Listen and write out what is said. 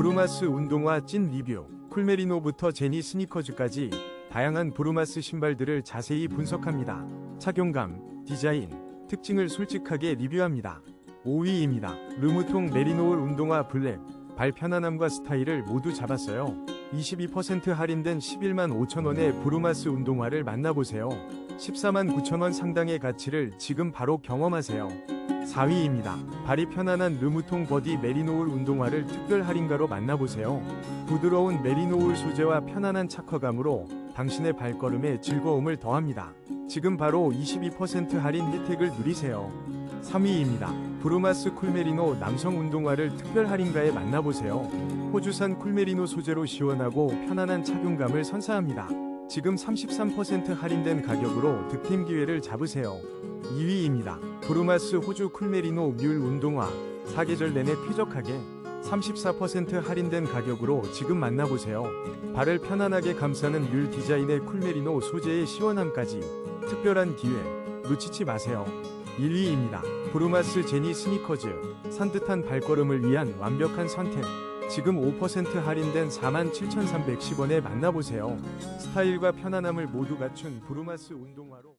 브루마스 운동화 찐 리뷰, 쿨메리노부터 제니 스니커즈까지 다양한 브루마스 신발들을 자세히 분석합니다. 착용감, 디자인, 특징을 솔직하게 리뷰합니다. 5위입니다. 르무통 메리노울 운동화 블랙. 발 편안함과 스타일을 모두 잡았어요. 22% 할인된 11만 5천원의 브루마스 운동화를 만나보세요. 14만 9천원 상당의 가치를 지금 바로 경험하세요. 4위입니다. 발이 편안한 르무통 버디 메리노울 운동화를 특별 할인가로 만나보세요. 부드러운 메리노울 소재와 편안한 착화감으로 당신의 발걸음에 즐거움을 더합니다. 지금 바로 22% 할인 혜택을 누리세요. 3위입니다. 브루마스 쿨메리노 남성 운동화를 특별 할인가에 만나보세요. 호주산 쿨메리노 소재로 시원하고 편안한 착용감을 선사합니다. 지금 33% 할인된 가격으로 득템 기회를 잡으세요. 2위입니다. 브루마스 호주 쿨메리노 뮬 운동화 사계절 내내 쾌적하게 34% 할인된 가격으로 지금 만나보세요. 발을 편안하게 감싸는 뮬 디자인의 쿨메리노 소재의 시원함까지 특별한 기회 놓치지 마세요. 1위입니다. 브루마스 제니 스니커즈 산뜻한 발걸음을 위한 완벽한 선택 지금 5% 할인된 47,310원에 만나보세요. 스타일과 편안함을 모두 갖춘 브루마스 운동화로